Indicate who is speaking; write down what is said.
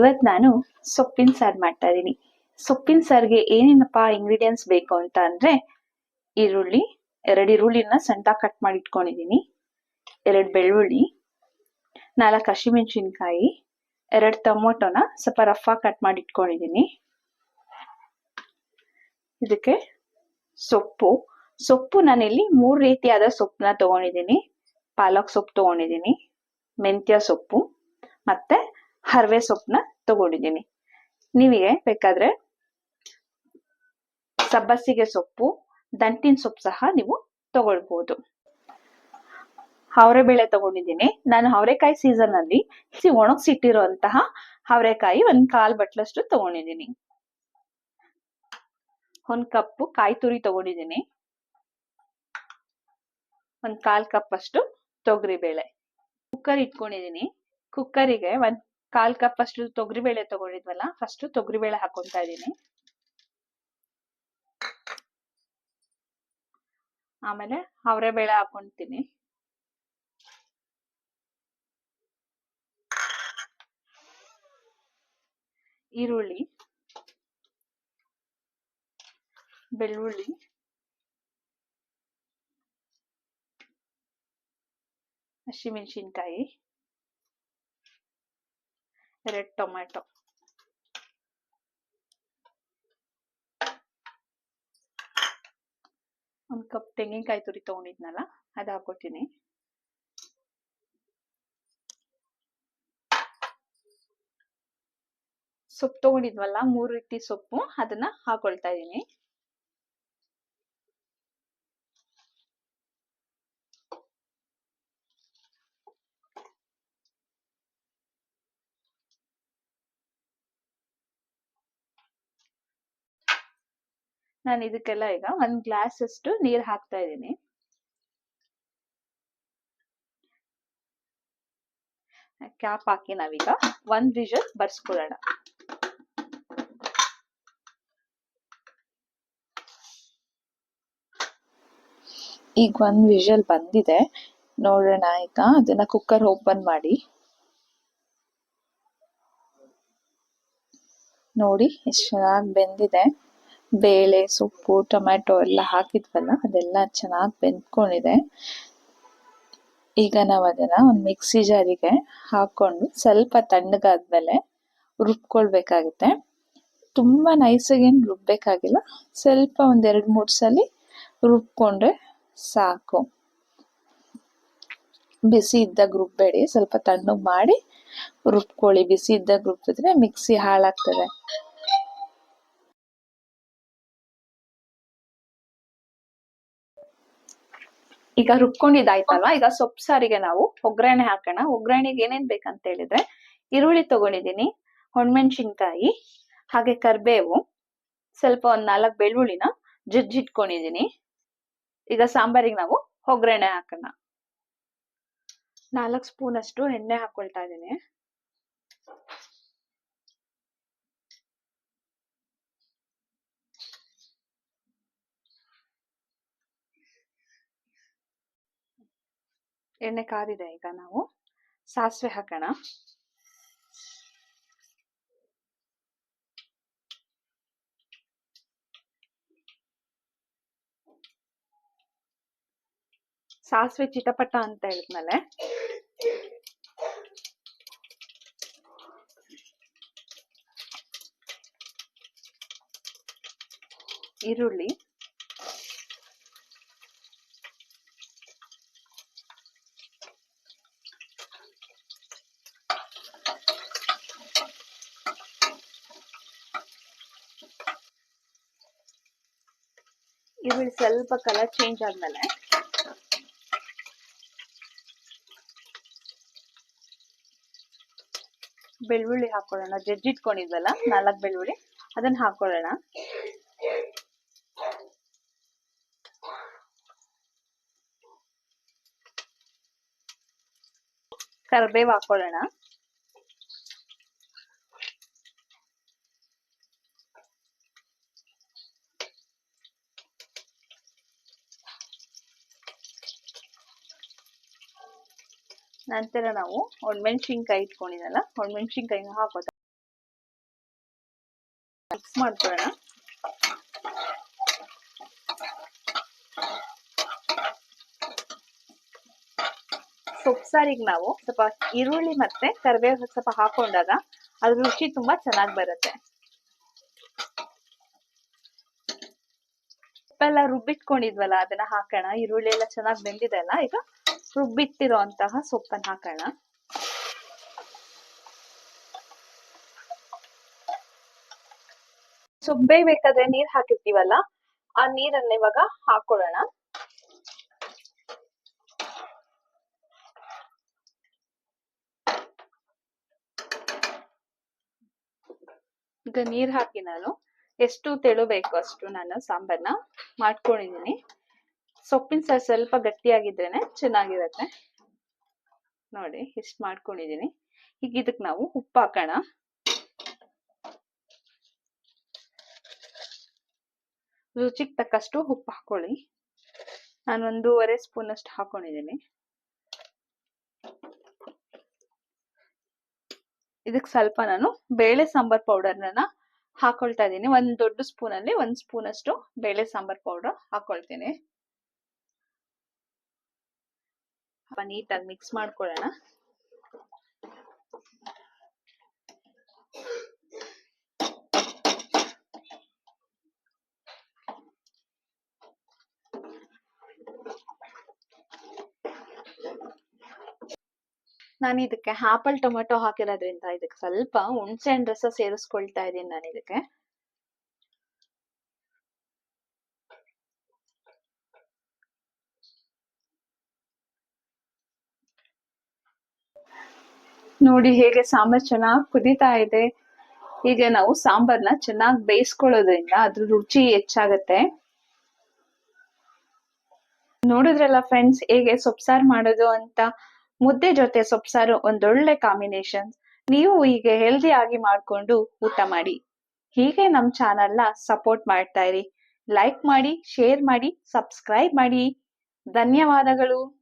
Speaker 1: ಇವತ್ತು ನಾನು ಸೊಪ್ಪಿನ ಸಾರು ಮಾಡ್ತಾ ಇದ್ದೀನಿ. ಸೊಪ್ಪಿನ ಸಾರಿಗೆ ಏನೇನಪ್ಪ ಇಂಗ್ರೀಡಿಯೆಂಟ್ಸ್ ಬೇಕು ಅಂತ ಅಂದ್ರೆ ಈರುಳ್ಳಿ, ಎರಡು ಈರುಳ್ಳಿನ ಸಣ್ಣ ಕಟ್ ಮಾಡಿ ಇಟ್ಕೊಂಡಿದ್ದೀನಿ. ಎರಡು ಬೆಳ್ಳುಳ್ಳಿ, ನಾಲ್ಕು ಹಸಿಮೆಣಸಿನ್ಕಾಯಿ, ಎರಡು ಟೊಮೊಟೊನ ಸ್ವಲ್ಪ ರಫ್ ಆಗಿ ಕಟ್ ಮಾಡಿ ಇಟ್ಕೊಂಡಿದ್ದೀನಿ. ಇದಕ್ಕೆ ಸೊಪ್ಪು. ಸೊಪ್ಪು ನಾನಿಲ್ಲಿ ಮೂರು ರೀತಿಯಾದ ಸೊಪ್ಪನ್ನ ತಗೊಂಡಿದ್ದೀನಿ. ಪಾಲಕ್ ಸೊಪ್ಪು ತಗೊಂಡಿದ್ದೀನಿ, ಮೆಂತ್ಯ ಸೊಪ್ಪು, ಮತ್ತೆ ಹರವೆ ಸೊಪ್ಪನ್ನ ತಗೊಂಡಿದ್ದೀನಿ. ನಿಮಗೆ ಬೇಕಾದ್ರೆ ಸಬ್ಬಸಿಗೆ ಸೊಪ್ಪು, ದಂಟಿನ ಸೊಪ್ಪು ಸಹ ನೀವು ತಗೊಳ್ಬಹುದು ಅವರೆಬೇಳೆ ತಗೊಂಡಿದ್ದೀನಿ. ನಾನು ಅವರೆಕಾಯಿ ಸೀಸನ್ ಅಲ್ಲಿ ಒಣಗಿಸಿಟ್ಟಿರುವಂತಹ ಅವರೆಕಾಯಿ ಒಂದ್ ಕಾಲ್ ಬಟ್ಲಷ್ಟು ತಗೊಂಡಿದ್ದೀನಿ. ಒಂದ್ ಕಪ್ಪು ಕಾಯಿ ತುರಿ ತಗೊಂಡಿದ್ದೀನಿ. ಒಂದ್ ಕಾಲ್ ಕಪ್ ಅಷ್ಟು ತೊಗರಿ ಬೇಳೆ ಕುಕ್ಕರ್ ಇಟ್ಕೊಂಡಿದ್ದೀನಿ ಕುಕ್ಕರಿಗೆ ಒಂದ್ ಕಾಲ್ ಕಪ್ ಅಷ್ಟು ತೊಗರಿ ಬೇಳೆ ತಗೊಂಡಿದ್ವಲ್ಲ, ಫಸ್ಟ್ ತೊಗರಿ ಬೇಳೆ ಹಾಕೊಂತಾ ಇದ್ದೀನಿ. ಆಮೇಲೆ ಅವರೆ ಬೇಳೆ ಹಾಕೊಂತೀನಿ. ಈರುಳ್ಳಿ, ಬೆಳ್ಳುಳ್ಳಿ, ಹಸಿಮೆಣಸಿನ್ಕಾಯಿ. ಎರಡು ಟೊಮೆಟೊ ಒಂದು ಕಪ್ ತೆಂಗಿನಕಾಯಿ ತುರಿ ತಗೊಂಡಿದ್ನಲ್ಲ, ಅದು ಹಾಕೋತೀನಿ ಸೊಪ್ಪು ತಗೊಂಡಿದ್ವಲ್ಲ, ಮೂರು ರೀತಿ ಸೊಪ್ಪು, ಅದನ್ನ ಹಾಕೊಳ್ತಾ ಇದ್ದೀನಿ ನಾನು ಇದಕ್ಕೆಲ್ಲ ಈಗ ಒಂದ್ ಗ್ಲಾಸ್ ಅಷ್ಟು ನೀರ್ ಹಾಕ್ತಾ ಇದ್ದೀನಿ. ಕ್ಯಾಪ್ ಹಾಕಿ ನಾವೀಗ ಒಂದ್ ವಿಷಲ್ ಬರ್ಸ್ಕೊಳ್ಳೋಣ. ಈಗ ಒಂದ್ ವಿಷಲ್ ಬಂದಿದೆ. ನೋಡೋಣ ಈಗ ಅದನ್ನ ಕುಕ್ಕರ್ ಓಪನ್ ಮಾಡಿ. ನೋಡಿ ಎಷ್ಟು ಚೆನ್ನಾಗಿ ಬೆಂದಿದೆ. ಬೇಳೆ, ಸೊಪ್ಪು, ಟೊಮ್ಯಾಟೊ ಎಲ್ಲ ಹಾಕಿದ್ವಲ್ಲ, ಅದೆಲ್ಲ ಚೆನ್ನಾಗಿ ಬೆಂದ್ಕೊಂಡಿದೆ. ಈಗ ನಾವು ಅದನ್ನ ಒಂದು ಮಿಕ್ಸಿ ಜಾರಿಗೆ ಹಾಕೊಂಡು ಸ್ವಲ್ಪ ತಣ್ಣಗಾದ್ಮೇಲೆ ರುಬ್ಕೊಳ್ಬೇಕಾಗುತ್ತೆ. ತುಂಬ ನೈಸಾಗೇನು ರುಬ್ಬೇಕಾಗಿಲ್ಲ, ಸ್ವಲ್ಪ ಒಂದೆರಡು ಮೂರು ಸಲ ರುಬ್ಕೊಂಡ್ರೆ ಸಾಕು. ಬಿಸಿ ಇದ್ದಾಗ ರುಬ್ಬೇಡಿ, ಸ್ವಲ್ಪ ತಣ್ಣಗೆ ಮಾಡಿ ರುಬ್ಕೊಳ್ಳಿ. ಬಿಸಿ ಇದ್ದಾಗ ರುಬ್ಬಿದ್ರೆ ಮಿಕ್ಸಿ ಹಾಳಾಗ್ತದೆ. ಈಗ ರುಬ್ಕೊಂಡಿದ್ದಾಯ್ತಲ್ವಾ ಈಗ ಸೊಪ್ಪು ಸಾರಿಗೆ ನಾವು ಒಗ್ಗರಣೆ ಹಾಕೋಣ. ಒಗ್ಗರಣೆಗೆ ಏನೇನ್ ಬೇಕಂತ ಹೇಳಿದ್ರೆ, ಈರುಳ್ಳಿ ತಗೊಂಡಿದ್ದೀನಿ ಹೊಣ್ಮೆಣ್ಸಿನ್ಕಾಯಿ ಹಾಗೆ ಕರ್ಬೇವು, ಸ್ವಲ್ಪ ಒಂದ್ ನಾಲ್ಕು ಬೆಳ್ಳುಳ್ಳಿನ ಜಜ್ಜಿಟ್ಕೊಂಡಿದೀನಿ ಈಗ ಸಾಂಬಾರಿಗೆ ನಾವು ಒಗ್ಗರಣೆ ಹಾಕೋಣ. ನಾಲ್ಕು ಸ್ಪೂನ್ ಅಷ್ಟು ಎಣ್ಣೆ ಹಾಕೊಳ್ತಾ ಇದ್ದೀನಿ. ಎಣ್ಣೆ ಕಾದಿದೆ ಈಗ ನಾವು. ಸಾಸಿವೆ ಹಾಕೋಣ. ಸಾಸಿವೆ ಚಿಟಪಟ ಅಂತ ಹೇಳಿದ್ಮೇಲೆ. ಈರುಳ್ಳಿ. ಈರುಳ್ಳಿ ಸ್ವಲ್ಪ ಕಲರ್ ಚೇಂಜ್ ಆದ್ಮೇಲೆ ಬೆಳ್ಳುಳ್ಳಿ ಹಾಕೊಳ್ಳೋಣ ಜಜ್ಜಿಟ್ಕೊಂಡಿದ್ವಲ್ಲ ನಾಲ್ಕು ಬೆಳ್ಳುಳ್ಳಿ ಅದನ್ನ ಹಾಕೊಳ್ಳೋಣ ಕರ್ಬೇವು ಹಾಕೊಳ್ಳೋಣ ನಂತರ ನಾವು ಒಣಮೆಣ್ಸಿನ್ಕಾಯಿ ಇಟ್ಕೊಂಡಿದ್ದಲ್ಲ, ಒಣಮೆಣ್ಸಿನ್ಕಾಯಿನ ಹಾಕೋತಾ ಮಿಕ್ಸ್ ಮಾಡ್ಕೊಳ್ಳೋಣ. ಸೊಪ್ಪು ಸಾರಿಗೆ ನಾವು ಸ್ವಲ್ಪ ಈರುಳ್ಳಿ ಮತ್ತೆ ಕರಿಬೇವು ಸ್ವಲ್ಪ ಹಾಕೊಂಡಾಗ ಅದ್ರ ರುಚಿ ತುಂಬಾ ಚೆನ್ನಾಗಿ ಬರುತ್ತೆ. ಸೊಪ್ಪೆಲ್ಲ ರುಬ್ಬಿಟ್ಕೊಂಡಿದ್ವಲ್ಲ, ಅದನ್ನ ಹಾಕೋಣ. ಈರುಳ್ಳಿ ಎಲ್ಲ ಚೆನ್ನಾಗಿ ಬೆಂದಿದೆ ಅಲ್ಲ ಈಗ ರುಬ್ಬಿಟ್ಟಿರೋ ಅಂತಹ ಸೊಪ್ಪನ್ನ ಹಾಕೋಣ. ಸೊಪ್ಪು ಬೇಯ್ಬೇಕಾದ್ರೆ ನೀರ್ ಹಾಕಿರ್ತೀವಲ್ಲ, ಆ ನೀರನ್ನ ಇವಾಗ ಹಾಕೊಳ್ಳೋಣ ಈಗ ನೀರ್ ಹಾಕಿ ನಾನು ಎಷ್ಟು ತೆಳು ಬೇಕು ಅಷ್ಟು ನಾನು ಸಾಂಬಾರ್ನ ಮಾಡ್ಕೊಂಡಿದೀನಿ ಸೊಪ್ಪಿನ ಸಾರು ಸ್ವಲ್ಪ ಗಟ್ಟಿಯಾಗಿದ್ರೇನೆ ಚೆನ್ನಾಗಿರತ್ತೆ. ನೋಡಿ, ಇಷ್ಟು ಮಾಡ್ಕೊಂಡಿದೀನಿ. ಈಗ ಇದಕ್ ನಾವು ಉಪ್ಪು ಹಾಕೋಣ. ರುಚಿಗೆ ತಕ್ಕಷ್ಟು ಉಪ್ಪು ಹಾಕೊಳ್ಳಿ. ನಾನು ಒಂದೂವರೆ ಸ್ಪೂನ್ ಅಷ್ಟು ಹಾಕೊಂಡಿದ್ದೀನಿ ಇದಕ್ಕೆ ಸ್ವಲ್ಪ ನಾನು ಬೇಳೆ ಸಾಂಬಾರ್ ಪೌಡರ್ನ ಹಾಕೊಳ್ತಾ ಇದ್ದೀನಿ ಒಂದ್ ದೊಡ್ಡ ಸ್ಪೂನ್ ಅಲ್ಲಿ ಒಂದ್ ಸ್ಪೂನ್ ಅಷ್ಟು ಬೇಳೆ ಸಾಂಬಾರ್ ಪೌಡರ್ ಹಾಕೊಳ್ತೀನಿ. ನೀಟಾಗಿ ಮಿಕ್ಸ್ ಮಾಡ್ಕೊಳ್ಳೋಣ. ನಾನು ಇದಕ್ಕೆ ಆಪಲ್ ಟೊಮೆಟೊ ಹಾಕಿರೋದ್ರಿಂದ ಇದಕ್ಕೆ ಸ್ವಲ್ಪ ಹುಣಸೆ ಹಣ್ಣು ರಸ ಸೇರಿಸ್ಕೊಳ್ತಾ ಇದ್ದೀನಿ ನಾನು ಇದಕ್ಕೆ. ನೋಡಿ ಹೇಗೆ ಸಾಂಬಾರ್ ಚೆನ್ನಾಗಿ ಕುದೀತಾ ಇದೆ. ಹೀಗೆ ನಾವು ಸಾಂಬಾರ್ನ ಚೆನ್ನಾಗಿ ಬೇಯಿಸ್ಕೊಳ್ಳೋದ್ರಿಂದ ಅದ್ರ ರುಚಿ ಹೆಚ್ಚಾಗತ್ತೆ. ನೋಡಿದ್ರಲ್ಲ ಫ್ರೆಂಡ್ಸ್ ಹೇಗೆ ಸೊಪ್ಸಾರು ಮಾಡೋದು ಅಂತ? ಮುದ್ದೆ ಜೊತೆ ಸೊಪ್ಸಾರು ಒಂದೊಳ್ಳೆ ಕಾಂಬಿನೇಷನ್ ನೀವು ಹೀಗೆ ಹೆಲ್ದಿ ಆಗಿ ಮಾಡ್ಕೊಂಡು ಊಟ ಮಾಡಿ. ಹೀಗೆ ನಮ್ ಚಾನಲ್ನ ಸಪೋರ್ಟ್ ಮಾಡ್ತಾ ಇರಿ. ಲೈಕ್ ಮಾಡಿ, ಶೇರ್ ಮಾಡಿ, ಸಬ್ಸ್ಕ್ರೈಬ್ ಮಾಡಿ. ಧನ್ಯವಾದಗಳು.